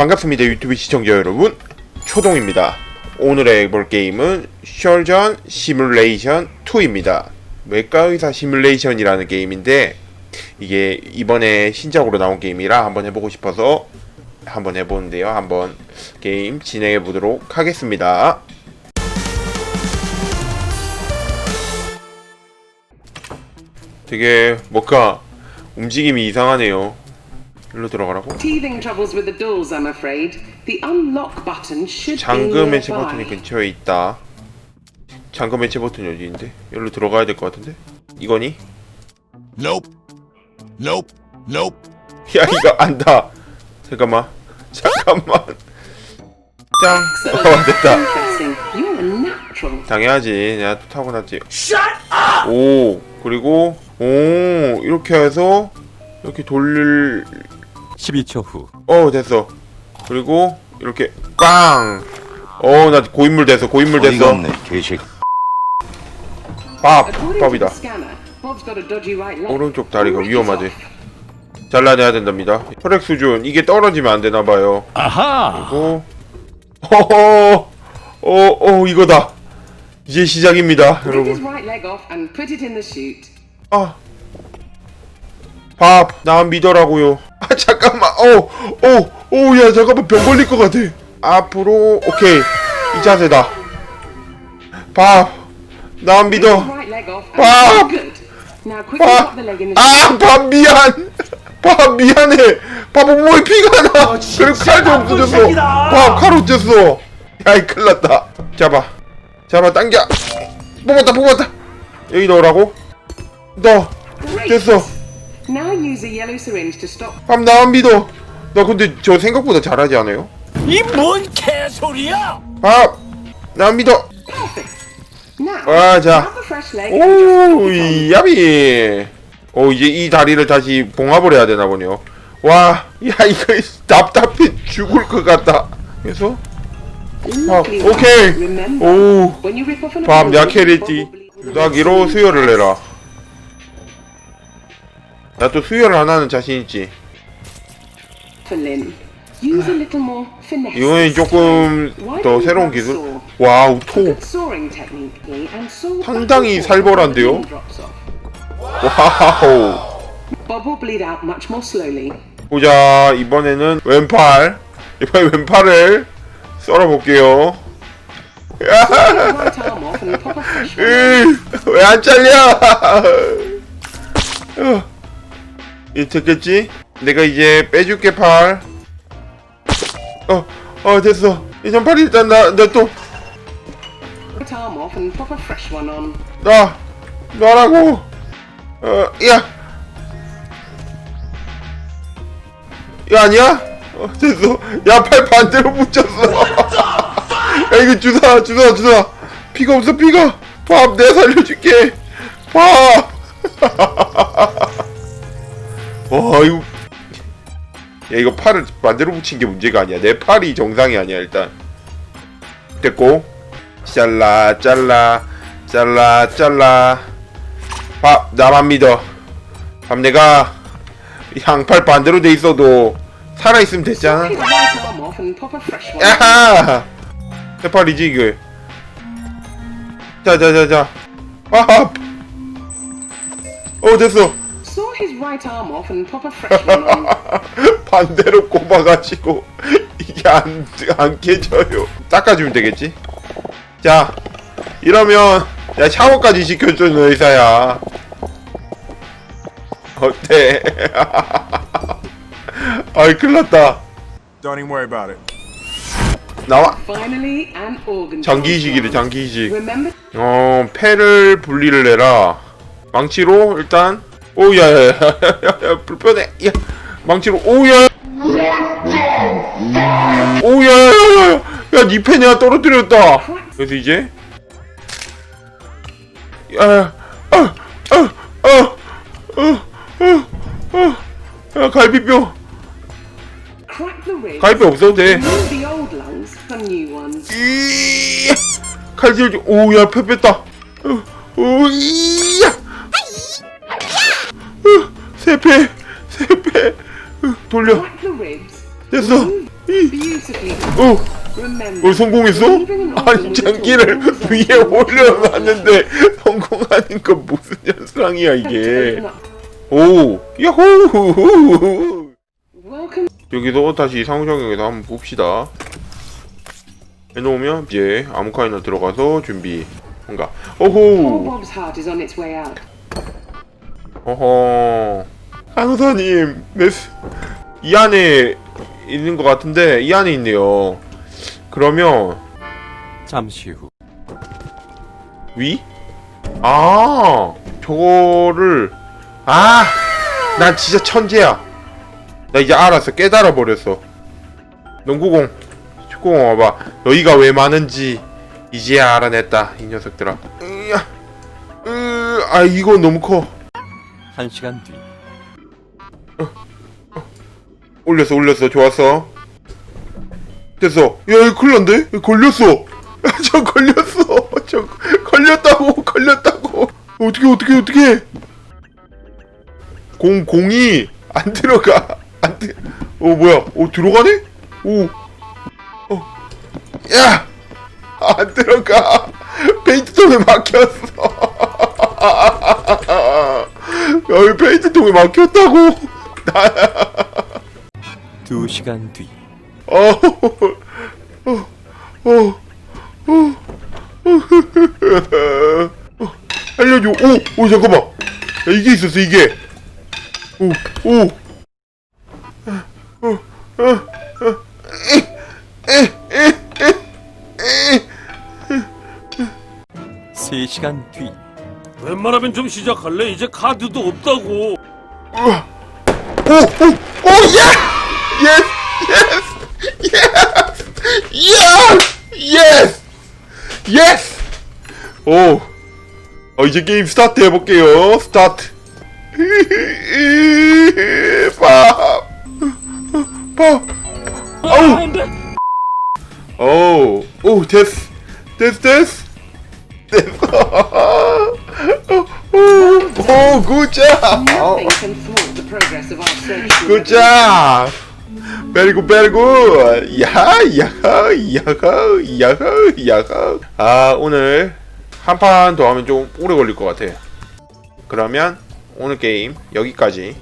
반갑습니다 유튜브 시청자 여러분. 초동입니다. 오늘의 해볼 게임은 셜전 시뮬레이션 2입니다. 외과의사 시뮬레이션이라는 게임인데 이게 이번에 신작으로 나온 게임이라 한번 해보고 싶어서 한번 해보는데요. 한번 게임 진행해 보도록 하겠습니다. 되게 뭔가 움직임이 이상하네요 일로 들어가라고? Teething troubles with the doors, I'm afraid. The unlock button should 잠금 be 해체 버튼이 nearby. 근처에 있다. 잠금 버튼이 어디 있는데? 여기로 들어가야 될 것 같은데? 이거니? Nope. Nope. Nope. 야 이거 안다. 잠깐만. 잠깐만. 짱. 어 됐다. Interesting. You're a natural. 당연하지. 내가 또 타고났지. 오 그리고 오 이렇게 해서 이렇게 돌릴 12초 후 어 됐어. 그리고 이렇게 빵. 어 나 고인물 됐어. 고인물 됐어. 없네, 개새끼. 밥 According to 밥이다. the scanner, Bob's got a dodgy right leg. 오른쪽 다리가 위험하지. 잘라내야 된답니다. 혈액 수준 이게 떨어지면 안 되나 봐요. 아하 오, 허허, 어, 어 이거다. 이제 시작입니다, his 여러분. right leg off and put it in the chute. 아, 밥, 나 믿어라고요. 아 잠깐만, 어, 어, 어, 야 잠깐만 병 걸릴 것 같아. 앞으로, 오케이, 이 자세다. 밥, 나 Break 믿어. his right leg off and Bob! good. Now quickly 밥, pop the leg in the chute. 아, 밥 미안. 밥 미안해. 밥 몸에 피가 나. 그리고 칼도 없어졌어. 밥칼 어땠어? 야이 큰일났다. 잡아, 잡아 당겨. 뽑았다, 뽑았다. 여기 넣으라고? 넣어. 됐어. Now use a yellow syringe to stop. 밥 나만 믿어. 나 근데 저 생각보다 잘하지 않아요? 이 뭔 개소리야 밥, 나만 믿어. Now, 아, 자. grab the fresh leg and just 오, pop it on. 이 야비. 오, 이제 이 다리를 다시 봉합을 해야 되나 보네요. 와, 야, 이거 답답해 죽을 것 같다. 그래서, 밥, Luckily, 오케이. remember, 오, when you rip off an 밥 약해랬지. probably- 유다기로 수혈을 해라. 나 또 수혈을 하나는 자신 있지. 이거는 조금 더 새로운 기술. 와우, 토. 상당히 살벌한데요? 와우. 보자, 이번에는 왼팔. 이번에 왼팔을 썰어볼게요. Take the right arm off and pop a fresh one. 왜안 잘려? 어. 이 됐겠지? 내가 이제 빼줄게 팔. 어, 어 됐어. 이전 팔 일단 fresh one on. 놔, 놔라고. 어, 야, 야 아니야? 어, 됐어. 야 팔 반대로 붙였어. 야 이거 주사, 주사, 주사. 피가 없어 피가. 밥 내가 살려줄게. 밥. 야 이거 팔을 반대로 붙인 게 문제가 아니야. 내 팔이 정상이 아니야 일단. 됐고. 잘라 잘라 잘라 잘라 밥 나만 믿어 밥 내가 양팔 반대로 돼 있어도 살아있으면 됐잖아. 야하 해팔이지 이거 자자자자 밥! 어 됐어 his right arm off and pop a fresh one on. 반대로 꼽아가지고 이게 안, 안 깨져요 닦아주면 되겠지 자 이러면 야 샤워까지 시켜주는 의사야 어때 아이 큰일났다 Don't even worry about it. 나와 Finally, an organ. 장기이식이래 transplant. 장기이식 Remember 어 폐를 분리를 해라 망치로 일단 오야야야야 불편해. 야 망치로. 오야. 오야야야야 야니 폐 내가 떨어뜨렸다. 그래서 이제? 야야 아아아아아아. 갈비뼈. crack the ribs. 갈비뼈 없어도 돼. 칼질 오야 폐 뺐다. 오이야 세패 세패 돌려. 됐어. 어, 성공했어? 아니 장기를 위에 올려놨는데 성공하는 건 무슨 현상이야 이게? 오, 야호! 여기서 다시 상호작용에서 한번 봅시다. 해놓으면 이제 아무카이나 들어가서 준비. 뭔가 오호. 어허 메스 이 안에 있는 것 같은데 이 안에 있네요. 그러면 잠시 후 위? 아 저거를 아난 진짜 천재야. 나 이제 알았어 깨달아 버렸어. 농구공 축구공 와봐. 여기가 왜 많은지 이제야 알아냈다 이 녀석들아. 으야, 으, 아 이거 너무 커. 한 시간 뒤 올렸어 올렸어 좋았어. 됐어. 야 이거 큰일 난데? 이거 걸렸어. 저 걸렸어. 저 걸렸다고 걸렸다고. 어떻게 어떻게 어떻게? 공 공이 안 들어가. 안 들. 어 뭐야? 어 들어가네? 오. 어. 야. 안 들어가. 페인트통에 막혔어. 여기 페인트통에 막혔다고. 두 시간 뒤 어, 어, 어, 어, 어, 알려줘. 오, 오, 잠깐만. 야, 이게 있었어, 이게. 오, 오. 어, 어, 어, 세시간 뒤 웬만하면 좀 시작할래? 이제 카드도 없다고. 오, 오, 오, 야! 예스! 예스! 예스! 예스! 예스! 오. 어, 이제 게임 스타트 해볼게요. 스타트. 밥. 밥. 아우. 오. 오, 됐어. 됐어, 됐어. 됐어. 오, 굿 잡. Nothing can thwart the progress of our search. Good job. Good, very good. 야하, 야하, 야하. 아, 오늘 한 판 더 하면 좀 오래 걸릴 것 같아. 그러면 오늘 게임 여기까지